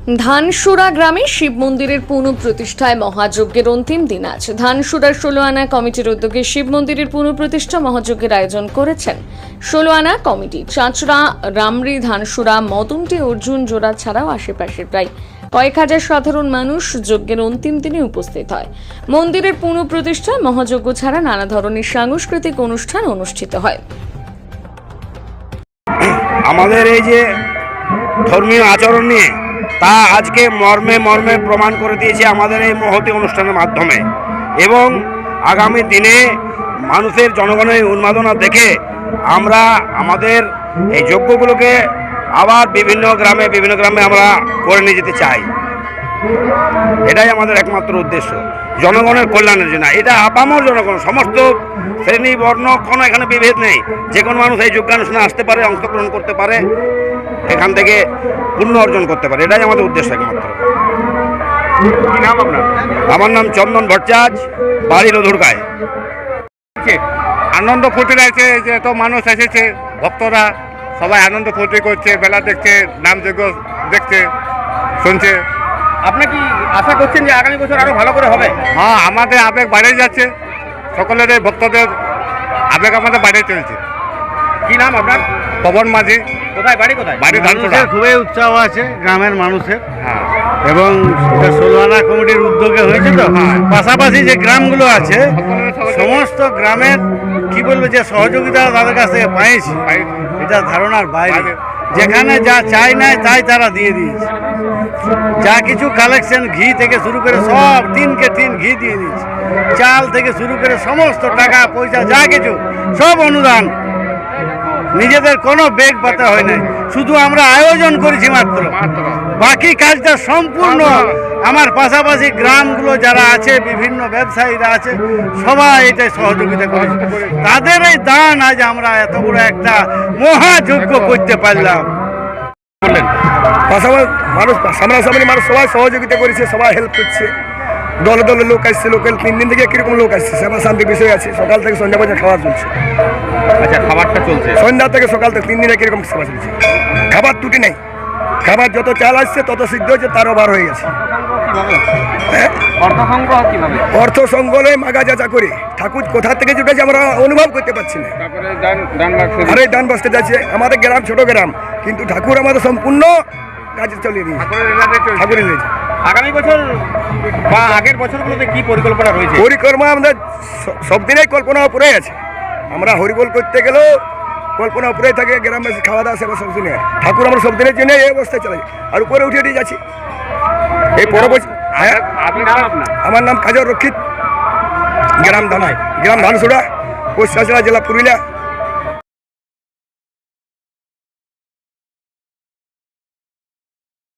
ধানসুরা গ্রামে শিব মন্দিরের পুনঃপ্রতিষ্ঠায় মহাযজ্ঞের অন্তিম দিন আজ। ধানসুরার ষোলো আনা কমিটির উদ্যোগে শিব মন্দিরের পুনঃপ্রতিষ্ঠা মহাযজ্ঞের আয়োজন করেছেন ষোলো আনা কমিটি। চাঁচড়া রামরি ধানসুরা মদনটি, অর্জুন, জোড়া ছাড়াও আশেপাশের প্রায় কয়েক হাজার সাধারণ মানুষ যজ্ঞের অন্তিম দিনে উপস্থিত হয়। মন্দিরের পুনঃপ্রতিষ্ঠায় মহাযজ্ঞ ছাড়া নানা ধরনের সাংস্কৃতিক অনুষ্ঠান অনুষ্ঠিত হয়। আমাদের এই যে ধর্মীয় আচরণ নিয়ে তা আজকে মর্মে মর্মে প্রমাণ করে দিয়েছে আমাদের এই মহতি অনুষ্ঠানের মাধ্যমে। এবং আগামী দিনে মানুষের জনগণের উন্মাদনা দেখে আমরা আমাদের এই যজ্ঞগুলোকে আবার বিভিন্ন গ্রামে বিভিন্ন গ্রামে আমরা করে নিয়ে যেতে চাই। এটাই আমাদের একমাত্র উদ্দেশ্য। জনগণের কল্যাণের জন্য। এটা আপামর জনগণ, সমস্ত শ্রেণি, বর্ণ, কোনো এখানে বিভেদ নেই। যে কোনো মানুষ এই যোগ্যানুষ্ঠানে আসতে পারে, অংশগ্রহণ করতে পারে, এখান থেকে পুণ্য অর্জন করতে পারে। এটাই আমাদের উদ্দেশ্য একমাত্র। আমার নাম চন্দন ভট্টাচ বাড়ি রধুরগায়। আনন্দ ফুর্তি লাগছে যে এত মানুষ এসেছে, ভক্তরা সবাই আনন্দ ফুর্তি করছে বেলা দেখছে নামযজ্ঞ দেখছে, শুনছে। আপনি কি আশা করছেন যে আগামী বছর আরও ভালো করে হবে? হ্যাঁ আমাদের আবেগ বাইরে যাচ্ছে। সকলের এই ভক্তদের আবেগ আমাদের বাইরে চলছে। কি নাম আপনার? পবন মাঝি। কোথায়? বাড়ি কোথায়? বাড়ি ধানসোড়া খুবই উৎসাহ আছে গ্রামের মানুষের। হ্যাঁ। এবং ষোলোয়ানা কমিটির উদ্যোগে হয়েছে তো? পাশাপাশি যে গ্রামগুলো আছে সমস্ত গ্রামের কি বলব যে সহযোগিতা তাদের কাছ থেকে পাইছি। এটা ধারণার বাইরে। যেখানে যা চাই নাই, তাই তারা দিয়ে দিয়েছে। যা কিছু কালেকশন ঘি থেকে শুরু করে সব তিনকে তিন ঘি দিয়ে দিয়েছে। চাল থেকে শুরু করে সমস্ত টাকা, পয়সা, যা কিছু, সব অনুদান। নিজেদের কোনো বেগ পাতা হয় নাই। শুধু আমরা আয়োজন করেছি মাত্র। বাকি কাজটা সম্পূর্ণ আমার পাশাপাশি গ্রামগুলো যারা আছে বিভিন্ন ব্যবসায়ীরা আছে সবাই এটাই সহযোগিতা করেছে। তাদের এই দান আজ আমরা এত বড় একটা মহাযজ্ঞ করতে পারলাম। পাশাপাশি মানুষ সামনাসামনি মানুষ সবাই সহযোগিতা করেছে সবাই হেল্প করছে। দলে দলে লোক আসছে লোকাল তিন দিন থেকে কীরকম লোক আসছে সেবা শান্তি বিষয় আছে। সকাল থেকে সন্ধ্যা পর্যন্ত খাওয়া চলছে। আচ্ছা খাবারটা চলছে। সন্ধ্যা থেকে সকাল থেকে তিন দিনে কীরকম সেবা চলছে? খাবার ত্রুটি নেই। খাবার যত চাল আসছে তত সিদ্ধ হচ্ছে তারও বার হয়ে গেছে। হ্যাঁ? অর্থ সংগ্রহ মাগা যাচা করে। ঠাকুর কোথা থেকে জুটেছে আমরা অনুভব করতে পারছি না। আর দান বসতে যাচ্ছে। আমাদের গ্রাম ছোট গ্রাম কিন্তু ঠাকুর আমাদের সম্পূর্ণ কাজে চলে দিয়েছে। ঠাকুরের নিয়েছে আগামী বছর বা আগের বছরগুলোতে কি পরিকল্পনা রয়েছে? পরিক্রমা আমাদের সব দিনেই কল্পনা উপরে আছে। আমরা হরিবোল করতে গেলেও কল্পনা উপরে থাকে গ্রামবাসী খাওয়া দাওয়া সেবা সব দিনে। ঠাকুর আমরা সব দিনের জন্য এই অবস্থায় চলে যায়। আর উপরে উঠে উঠে যাচ্ছি। এই পরবর্তী হ্যাঁ? আমার নাম কাজর রক্ষিত। গ্রাম ধানায় গ্রাম ধানসুড়া পশ্চিম জেলা পুরুলিয়া।